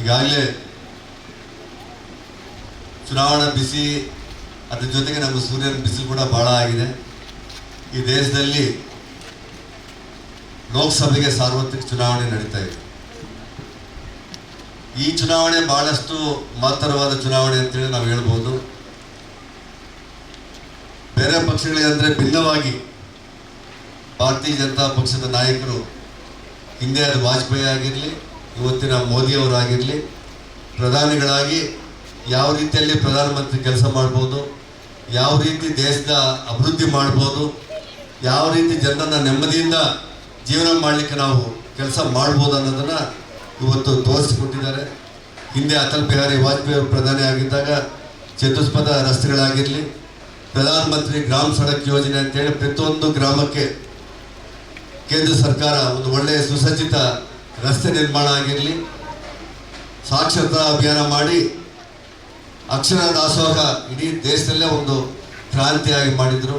ಈಗಾಗಲೇ ಚುನಾವಣಾ ಬಿಸಿ, ಅದ್ರ ಜೊತೆಗೆ ನಮ್ಮ ಸೂರ್ಯನ ಬಿಸಿಲು ಕೂಡ ಬಹಳ ಆಗಿದೆ. ಈ ದೇಶದಲ್ಲಿ ಲೋಕಸಭೆಗೆ ಸಾರ್ವತ್ರಿಕ ಚುನಾವಣೆ ನಡೀತಾ ಇದೆ. ಈ ಚುನಾವಣೆ ಬಹಳಷ್ಟು ಮಹತ್ತರವಾದ ಚುನಾವಣೆ ಅಂತೇಳಿ ನಾವು ಹೇಳ್ಬೋದು. ಬೇರೆ ಪಕ್ಷಗಳಿಗೆ ಅಂದರೆ ಭಿನ್ನವಾಗಿ ಭಾರತೀಯ ಜನತಾ ಪಕ್ಷದ ನಾಯಕರು ಹಿಂದೆ ಅದು ವಾಜಪೇಯಿ ಆಗಿರಲಿ ಇವತ್ತಿನ ಮೋದಿಯವರಾಗಿರಲಿ, ಪ್ರಧಾನಿಗಳಾಗಿ ಯಾವ ರೀತಿಯಲ್ಲಿ ಪ್ರಧಾನಮಂತ್ರಿ ಕೆಲಸ ಮಾಡ್ಬೋದು, ಯಾವ ರೀತಿ ದೇಶದ ಅಭಿವೃದ್ಧಿ ಮಾಡ್ಬೋದು, ಯಾವ ರೀತಿ ಜನರನ್ನ ನೆಮ್ಮದಿಯಿಂದ ಜೀವನ ಮಾಡಲಿಕ್ಕೆ ನಾವು ಕೆಲಸ ಮಾಡ್ಬೋದು ಅನ್ನೋದನ್ನು ಇವತ್ತು ತೋರಿಸಿಕೊಟ್ಟಿದ್ದಾರೆ. ಹಿಂದೆ ಅಟಲ್ ಬಿಹಾರಿ ವಾಜಪೇಯಿ ಅವರು ಪ್ರಧಾನಿ ಆಗಿದ್ದಾಗ ಚತುಷ್ಪಥ ರಸ್ತೆಗಳಾಗಿರಲಿ, ಪ್ರಧಾನಮಂತ್ರಿ ಗ್ರಾಮ ಸಡಕ್ ಯೋಜನೆ ಅಂತೇಳಿ ಪ್ರತಿಯೊಂದು ಗ್ರಾಮಕ್ಕೆ ಕೇಂದ್ರ ಸರ್ಕಾರ ಒಂದು ಒಳ್ಳೆಯ ಸುಸಜ್ಜಿತ ರಸ್ತೆ ನಿರ್ಮಾಣ ಆಗಿರಲಿ, ಸಾಕ್ಷರತಾ ಅಭಿಯಾನ ಮಾಡಿ ಅಕ್ಷರ ದಾಸೋಹ ಇಡೀ ದೇಶದಲ್ಲೇ ಒಂದು ಕ್ರಾಂತಿಯಾಗಿ ಮಾಡಿದರು.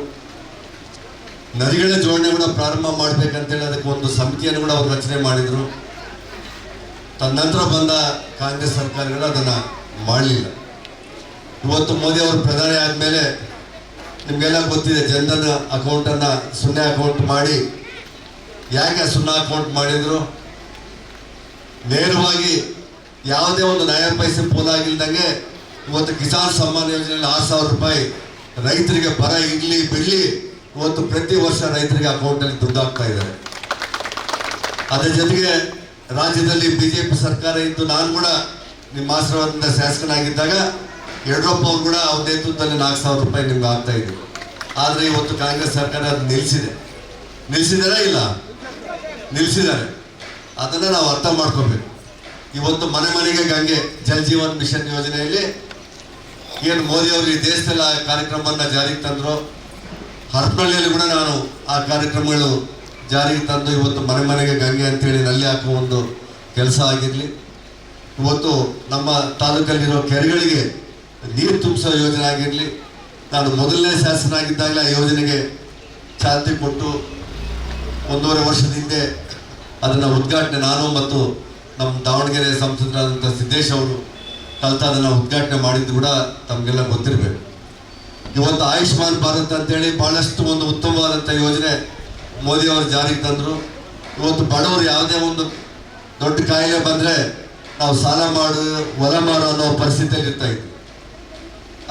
ನದಿಗಳ ಜೋಡಣೆ ಕೂಡ ಪ್ರಾರಂಭ ಮಾಡಬೇಕಂತೇಳಿ ಅದಕ್ಕೆ ಒಂದು ಸಮಿತಿಯನ್ನು ಕೂಡ ಅವರು ರಚನೆ ಮಾಡಿದರು. ತನ್ನಂತರ ಬಂದ ಕಾಂಗ್ರೆಸ್ ಸರ್ಕಾರಗಳು ಅದನ್ನು ಮಾಡಲಿಲ್ಲ. ಇವತ್ತು ಮೋದಿ ಅವರು ಪ್ರಧಾನಿ ಆದಮೇಲೆ ನಿಮಗೆಲ್ಲ ಗೊತ್ತಿದೆ ಜನಧನ್ ಅಕೌಂಟನ್ನು ಸೊನ್ನೆ ಅಕೌಂಟ್ ಮಾಡಿ, ಯಾಕೆ ಸುಣ್ಣ ಅಕೌಂಟ್ ಮಾಡಿದ್ರು? ನೇರವಾಗಿ ಯಾವುದೇ ಒಂದು ನ್ಯಾಯ ಪೈಸೆ ಪೋಲಾಗಿಲ್ದಂಗೆ ಇವತ್ತು ಕಿಸಾನ್ ಸಮ್ಮಾನ್ ಯೋಜನೆಯಲ್ಲಿ ಆರು ಸಾವಿರ ರೂಪಾಯಿ ರೈತರಿಗೆ ಬರ ಇರಲಿ ಬಿಡಲಿ ಇವತ್ತು ಪ್ರತಿ ವರ್ಷ ರೈತರಿಗೆ ಅಕೌಂಟಲ್ಲಿ ದುಡ್ಡು ಹಾಕ್ತಾ ಇದ್ದಾರೆ. ಅದರ ಜೊತೆಗೆ ರಾಜ್ಯದಲ್ಲಿ ಬಿ ಜೆ ಪಿ ಸರ್ಕಾರ ಇದ್ದು ನಾನು ಕೂಡ ನಿಮ್ಮ ಆಶೀರ್ವಾದದಿಂದ ಶಾಸಕನಾಗಿದ್ದಾಗ ಯಡಿಯೂರಪ್ಪ ಅವರು ಕೂಡ ಅವ್ರ ನೇತೃತ್ವದಲ್ಲಿ ನಾಲ್ಕು ಸಾವಿರ ರೂಪಾಯಿ ನಿಮ್ಗೆ ಆಗ್ತಾ ಇದ್ರು ಆದರೆ ಇವತ್ತು ಕಾಂಗ್ರೆಸ್ ಸರ್ಕಾರ ಅದು ನಿಲ್ಲಿಸಿದೆ ನಿಲ್ಲಿಸಿದಾರಾ ಇಲ್ಲ? ನಿಲ್ಲಿಸಿದ್ದಾರೆ ಅದನ್ನು ನಾವು ಅರ್ಥ ಮಾಡ್ಕೋಬೇಕು ಇವತ್ತು ಮನೆ ಮನೆಗೆ ಗಂಗೆ ಜಲ್ ಜೀವನ್ ಮಿಷನ್ ಯೋಜನೆಯಲ್ಲಿ ಏನು ಮೋದಿ ಅವರು ಈ ದೇಶದಲ್ಲಿ ಆ ಕಾರ್ಯಕ್ರಮವನ್ನು ಜಾರಿಗೆ ತಂದರು ಹರಪಳ್ಳಿಯಲ್ಲಿ ಕೂಡ ನಾನು ಆ ಕಾರ್ಯಕ್ರಮಗಳು ಜಾರಿಗೆ ತಂದು ಇವತ್ತು ಮನೆ ಮನೆಗೆ ಗಂಗೆ ಅಂತೇಳಿ ನಲ್ಲಿ ಹಾಕುವ ಒಂದು ಕೆಲಸ ಆಗಿರಲಿ. ಇವತ್ತು ನಮ್ಮ ತಾಲೂಕಲ್ಲಿರೋ ಕೆರೆಗಳಿಗೆ ನೀರು ತುಂಬಿಸೋ ಯೋಜನೆ ಆಗಿರಲಿ. ನಾನು ಮೊದಲನೇ ಶಾಸಕನಾಗಿದ್ದಾಗಲೇ ಆ ಯೋಜನೆಗೆ ಚಾಲ್ತಿ ಕೊಟ್ಟು ಒಂದೂವರೆ ವರ್ಷದ ಹಿಂದೆ ಅದನ್ನು ಉದ್ಘಾಟನೆ ನಾನು ಮತ್ತು ನಮ್ಮ ದಾವಣಗೆರೆ ಸಂಸದರಾದಂಥ ಸಿದ್ದೇಶ್ ಅವರು ಕಲ್ತ ಅದನ್ನು ಉದ್ಘಾಟನೆ ಮಾಡಿದ್ದು ಕೂಡ ತಮಗೆಲ್ಲ ಗೊತ್ತಿರಬೇಕು. ಇವತ್ತು ಆಯುಷ್ಮಾನ್ ಭಾರತ್ ಅಂತೇಳಿ ಭಾಳಷ್ಟು ಒಂದು ಉತ್ತಮವಾದಂಥ ಯೋಜನೆ ಮೋದಿ ಅವರು ಜಾರಿಗೆ ತಂದರು. ಇವತ್ತು ಬಡವರು ಯಾವುದೇ ಒಂದು ದೊಡ್ಡ ಕಾಯಿಲೆ ಬಂದರೆ ನಾವು ಸಾಲ ಮಾಡು, ಹೊಲ ಮಾಡು ಅನ್ನೋ ಪರಿಸ್ಥಿತಿಯಲ್ಲಿ ಇರ್ತಾ ಇದ್ವಿ.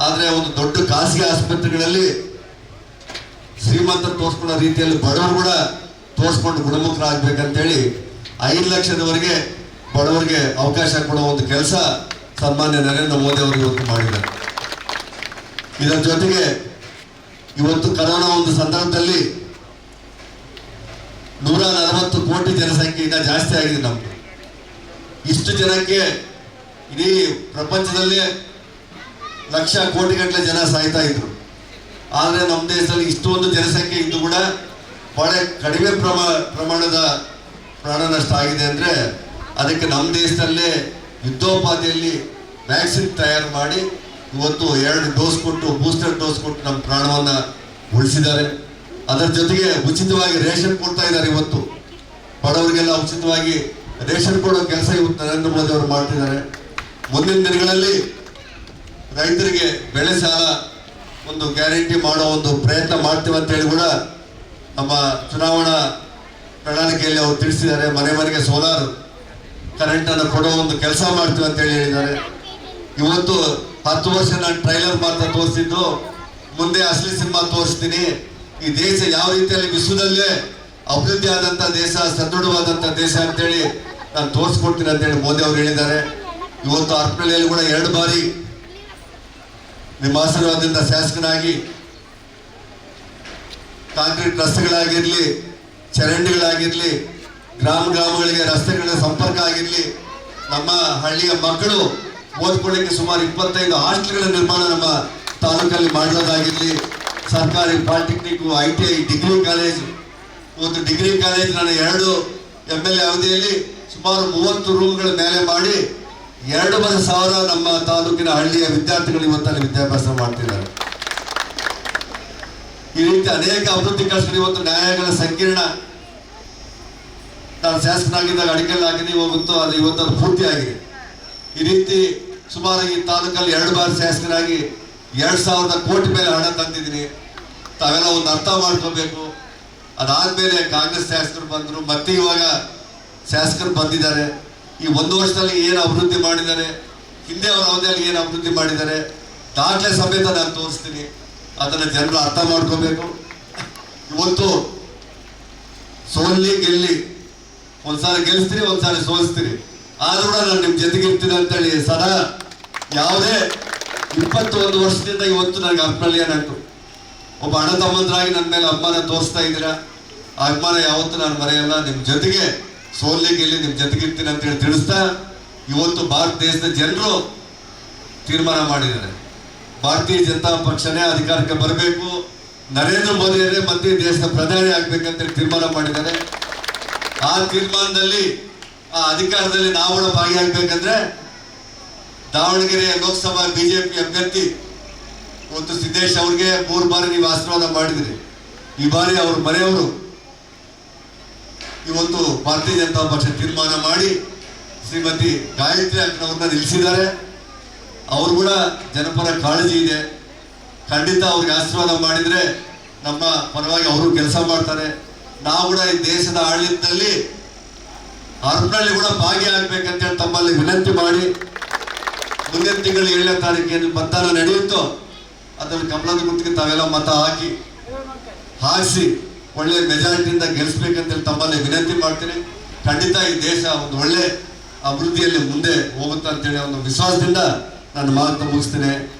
ಆದರೆ ಒಂದು ದೊಡ್ಡ ಖಾಸಗಿ ಆಸ್ಪತ್ರೆಗಳಲ್ಲಿ ಶ್ರೀಮಂತ ತೋರಿಸ್ಕೊಳ್ಳೋ ರೀತಿಯಲ್ಲಿ ಬಡವರು ಕೂಡ ತೋರಿಸ್ಕೊಂಡು ಗುಣಮುಖರಾಗಬೇಕಂತೇಳಿ ಐದು ಲಕ್ಷದವರೆಗೆ ಬಡವರಿಗೆ ಅವಕಾಶ ಕೊಡುವ ಒಂದು ಕೆಲಸ ಸನ್ಮಾನ್ಯ ನರೇಂದ್ರ ಮೋದಿ ಅವರು ಇವತ್ತು ಮಾಡಿದ್ದಾರೆ. ಇದರ ಜೊತೆಗೆ ಇವತ್ತು ಕರೋನಾ ಒಂದು ಸಂದರ್ಭದಲ್ಲಿ ನೂರ ನಲವತ್ತು ಕೋಟಿ ಜನಸಂಖ್ಯೆ ಈಗ ಜಾಸ್ತಿ ಆಗಿದೆ ನಮ್ದು. ಇಷ್ಟು ಜನಕ್ಕೆ ಇಡೀ ಪ್ರಪಂಚದಲ್ಲಿ ಲಕ್ಷ ಕೋಟಿಗಟ್ಟಲೆ ಜನ ಸಾಯ್ತಾ ಇದ್ರು. ಆದರೆ ನಮ್ಮ ದೇಶದಲ್ಲಿ ಇಷ್ಟೊಂದು ಜನಸಂಖ್ಯೆ ಬಹಳ ಕಡಿಮೆ ಪ್ರಮಾ, ಪ್ರಮಾಣದ ಪ್ರಾಣ ನಷ್ಟ ಆಗಿದೆ ಅಂದರೆ ಅದಕ್ಕೆ ನಮ್ಮ ದೇಶದಲ್ಲೇ ಯುದ್ಧೋಪಾದಿಯಲ್ಲಿ ವ್ಯಾಕ್ಸಿನ್ ತಯಾರು ಮಾಡಿ ಇವತ್ತು ಎರಡು ಡೋಸ್ ಕೊಟ್ಟು, ಬೂಸ್ಟರ್ ಡೋಸ್ ಕೊಟ್ಟು ನಮ್ಮ ಪ್ರಾಣವನ್ನು ಉಳಿಸಿದ್ದಾರೆ. ಅದರ ಜೊತೆಗೆ ಉಚಿತವಾಗಿ ರೇಷನ್ ಕೊಡ್ತಾ ಇದ್ದಾರೆ ಇವತ್ತು. ಬಡವರಿಗೆಲ್ಲ ಉಚಿತವಾಗಿ ರೇಷನ್ ಕೊಡೋ ಕೆಲಸ ಇವತ್ತು ನರೇಂದ್ರ ಮೋದಿ ಅವರು ಮಾಡ್ತಿದ್ದಾರೆ. ಮುಂದಿನ ದಿನಗಳಲ್ಲಿ ರೈತರಿಗೆ ಬೆಳೆ ಸಾಲ ಒಂದು ಗ್ಯಾರಂಟಿ ಮಾಡೋ ಒಂದು ಪ್ರಯತ್ನ ಮಾಡ್ತೀವಿ ಅಂತೇಳಿ ಕೂಡ ನಮ್ಮ ಚುನಾವಣಾ ಪ್ರಣಾಳಿಕೆಯಲ್ಲಿ ಅವರು ತಿಳಿಸಿದ್ದಾರೆ, ಮನೆ ಮನೆಗೆ ಸೋಲಾರ್ ಕರೆಂಟನ್ನು ಕೊಡೋ ಒಂದು ಕೆಲಸ ಮಾಡ್ತೀವಿ ಅಂತೇಳಿ ಹೇಳಿದ್ದಾರೆ. ಇವತ್ತು ಹತ್ತು ವರ್ಷ ನಾನು ಟ್ರೈಲರ್ ಮಾತ್ರ ತೋರಿಸಿದ್ದು, ಮುಂದೆ ಅಸಲಿ ಸಿನಿಮಾ ತೋರಿಸ್ತೀನಿ. ಈ ದೇಶ ಯಾವ ರೀತಿಯಲ್ಲಿ ವಿಶ್ವದಲ್ಲೇ ಅಭಿವೃದ್ಧಿ ಆದಂಥ ದೇಶ ಸದೃಢವಾದಂಥ ದೇಶ ಅಂತೇಳಿ ನಾನು ತೋರಿಸ್ಕೊಡ್ತೀನಿ ಅಂತೇಳಿ ಮೋದಿ ಅವರು ಹೇಳಿದ್ದಾರೆ. ಇವತ್ತು ಅರ್ಪಣೆಯಲ್ಲಿ ಕೂಡ ಎರಡು ಬಾರಿ ನಿಮ್ಮ ಆಶೀರ್ವಾದದಿಂದ ಶಾಸಕನಾಗಿ ಕಾಂಕ್ರೀಟ್ ರಸ್ತೆಗಳಾಗಿರಲಿ, ಚರಂಡಿಗಳಾಗಿರಲಿ, ಗ್ರಾಮ ಗ್ರಾಮಗಳಿಗೆ ರಸ್ತೆಗಳ ಸಂಪರ್ಕ ಆಗಿರಲಿ, ನಮ್ಮ ಹಳ್ಳಿಯ ಮಕ್ಕಳು ಓದ್ಕೊಳ್ಳಿಕ್ಕೆ ಸುಮಾರು ಇಪ್ಪತ್ತೈದು ಹಾಸ್ಟೆಲ್ಗಳ ನಿರ್ಮಾಣ ನಮ್ಮ ತಾಲೂಕಲ್ಲಿ ಮಾಡಿರೋದಾಗಿರಲಿ ಸರ್ಕಾರಿ polytechnic I T I, degree college ಒಂದು ಡಿಗ್ರಿ ಕಾಲೇಜ್ ನಾನು ಎರಡು ಎಂ ಎಲ್ ಎ ಅವಧಿಯಲ್ಲಿ ಸುಮಾರು ಮೂವತ್ತು ರೂಮ್ಗಳ ಮೇಲೆ ಮಾಡಿ ಎರಡೂವರೆ ಸಾವಿರ ನಮ್ಮ ತಾಲೂಕಿನ ಹಳ್ಳಿಯ ವಿದ್ಯಾರ್ಥಿಗಳು ಇವತ್ತಲ್ಲಿ ವಿದ್ಯಾಭ್ಯಾಸ ಮಾಡ್ತಿದ್ದಾರೆ. ಈ ರೀತಿ ಅನೇಕ ಅಭಿವೃದ್ಧಿ ಕೆಲಸಗಳು ಇವತ್ತು ನ್ಯಾಯಾಲಯಗಳ ಸಂಕೀರ್ಣ ನಾನು ಶಾಸಕನಾಗಿದ್ದಾಗ ಅಡಿಕೆಲ್ಲ ಹಾಕಿದೆ ಹೋಗುತ್ತೋ ಅದು ಇವತ್ತು ಅದು ಪೂರ್ತಿ ಆಗಿದೆ. ಈ ರೀತಿ ಸುಮಾರು ಈ ತಾಲೂಕಲ್ಲಿ ಎರಡು ಬಾರಿ ಶಾಸಕರಾಗಿ ಎರಡು ಸಾವಿರದ ಕೋಟಿ ಮೇಲೆ ಹಣ ತಂದಿದ್ದೀನಿ. ತಾವೆಲ್ಲ ಒಂದು ಅರ್ಥ ಮಾಡ್ಕೋಬೇಕು. ಅದಾದ್ಮೇಲೆ ಕಾಂಗ್ರೆಸ್ ಶಾಸಕರು ಬಂದರು, ಮತ್ತೆ ಇವಾಗ ಶಾಸಕರು ಬಂದಿದ್ದಾರೆ. ಈ ಒಂದು ವರ್ಷದಲ್ಲಿ ಏನು ಅಭಿವೃದ್ಧಿ ಮಾಡಿದ್ದಾರೆ, ಹಿಂದೆ ಅವರ ಅವಧಿಯಲ್ಲಿ ಏನು ಅಭಿವೃದ್ಧಿ ಮಾಡಿದ್ದಾರೆ, ದಾಖಲೆ ಸಮೇತ ನಾನು ತೋರಿಸ್ತೀನಿ. ಅದನ್ನು ಜನರು ಅರ್ಥ ಮಾಡ್ಕೋಬೇಕು. ಇವತ್ತು ಸೋಲ್ಲಿ ಗೆಲ್ಲಿ, ಒಂದ್ಸಾರಿ ಗೆಲ್ಲಿಸ್ತೀರಿ ಒಂದ್ಸಾರಿ ಸೋಲಿಸ್ತೀರಿ. ಆದ್ರೂ ನಾನು ನಿಮ್ಮ ಜೊತೆಗೆ ಇರ್ತೀನಿ ಅಂತೇಳಿ ಸದಾ ಯಾವುದೇ ಇಪ್ಪತ್ತೊಂದು ವರ್ಷದಿಂದ ಇವತ್ತು ನನಗೆ ಅರ್ಪಣೆ ಏನಾಯ್ತು ಒಬ್ಬ ಅಣ್ಣ ತಮ್ಮಂದ್ರಾಗಿ ನನ್ನ ಮೇಲೆ ಅಭಿಮಾನ ತೋರಿಸ್ತಾ ಇದ್ದೀರಾ? ಆ ಅಭಿಮಾನ ಯಾವತ್ತೂ ನಾನು ಮರೆಯಲ್ಲ. ನಿಮ್ಮ ಜೊತೆಗೆ ಸೋಲ್ಲಿ ಗೆಲ್ಲಿ ನಿಮ್ಮ ಜೊತೆಗೆ ಇರ್ತೀನಿ ಅಂತೇಳಿ ತಿಳಿಸ್ತಾ, ಇವತ್ತು ಭಾರತ ದೇಶದ ಜನರು ತೀರ್ಮಾನ ಮಾಡಿದ್ದಾರೆ. ಭಾರತೀಯ ಜನತಾ ಪಕ್ಷನೇ ಅಧಿಕಾರಕ್ಕೆ ಬರಬೇಕು. ನರೇಂದ್ರ ಮೋದಿ ಮೋದಿಯವರೇ ಮತ್ತೆ ದೇಶದ ಪ್ರಧಾನಿ ಆಗ್ಬೇಕಂತ ತೀರ್ಮಾನ ಮಾಡಿದ್ದಾರೆ. ಆ ತೀರ್ಮಾನದಲ್ಲಿ, ಆ ಅಧಿಕಾರದಲ್ಲಿ ನಾವು ಭಾಗಿಯಾಗಬೇಕಂದ್ರೆ ದಾವಣಗೆರೆ ಲೋಕಸಭಾ ಬಿಜೆಪಿ ಅಭ್ಯರ್ಥಿ ಮತ್ತು ಸಿದ್ದೇಶ್ ಅವ್ರಿಗೆ ಮೂರು ಬಾರಿ ನೀವು ಆಶೀರ್ವಾದ ಮಾಡಿದಿರಿ. ಈ ಬಾರಿ ಅವರು ಮನೆಯವರು ಇವತ್ತು ಭಾರತೀಯ ಜನತಾ ಪಕ್ಷ ತೀರ್ಮಾನ ಮಾಡಿ ಶ್ರೀಮತಿ ಗಾಯತ್ರಿ ಅಕ್ಕನವ್ರನ್ನ ನಿಲ್ಲಿಸಿದ್ದಾರೆ. ಅವ್ರು ಕೂಡ ಜನಪರ ಕಾಳಜಿ ಇದೆ. ಖಂಡಿತ ಅವ್ರಿಗೆ ಆಶೀರ್ವಾದ ಮಾಡಿದ್ರೆ ನಮ್ಮ ಪರವಾಗಿ ಅವರು ಕೆಲಸ ಮಾಡ್ತಾರೆ. ನಾವು ಕೂಡ ಈ ದೇಶದ ಆಡಳಿತದಲ್ಲಿ ಅರ್ಪಣೆಯಲ್ಲಿ ಕೂಡ ಭಾಗಿಯಾಗಬೇಕಂತೇಳಿ ತಮ್ಮಲ್ಲಿ ವಿನಂತಿ ಮಾಡಿ ಮುಂದಿನ ತಿಂಗಳು ಏಳನೇ ತಾರೀಕೇನು ಮತದಾನ ನಡೆಯುತ್ತೋ ಅದನ್ನು ಕಮಲದ ಗುರ್ತಿಗೆ ತಾವೆಲ್ಲ ಮತ ಹಾಕಿ ಹಾಕಿಸಿ ಒಳ್ಳೆ ಮೆಜಾರಿಟಿಯಿಂದ ಗೆಲ್ಲಿಸ್ಬೇಕಂತೇಳಿ ತಮ್ಮಲ್ಲಿ ವಿನಂತಿ ಮಾಡ್ತೀನಿ. ಖಂಡಿತ ಈ ದೇಶ ಒಂದು ಒಳ್ಳೆ ಅಭಿವೃದ್ಧಿಯಲ್ಲಿ ಮುಂದೆ ಹೋಗುತ್ತಂತೇಳಿ ಒಂದು ವಿಶ್ವಾಸದಿಂದ ನಾನು ಮಾತು ಮುಗಿಸ್ತೇನೆ.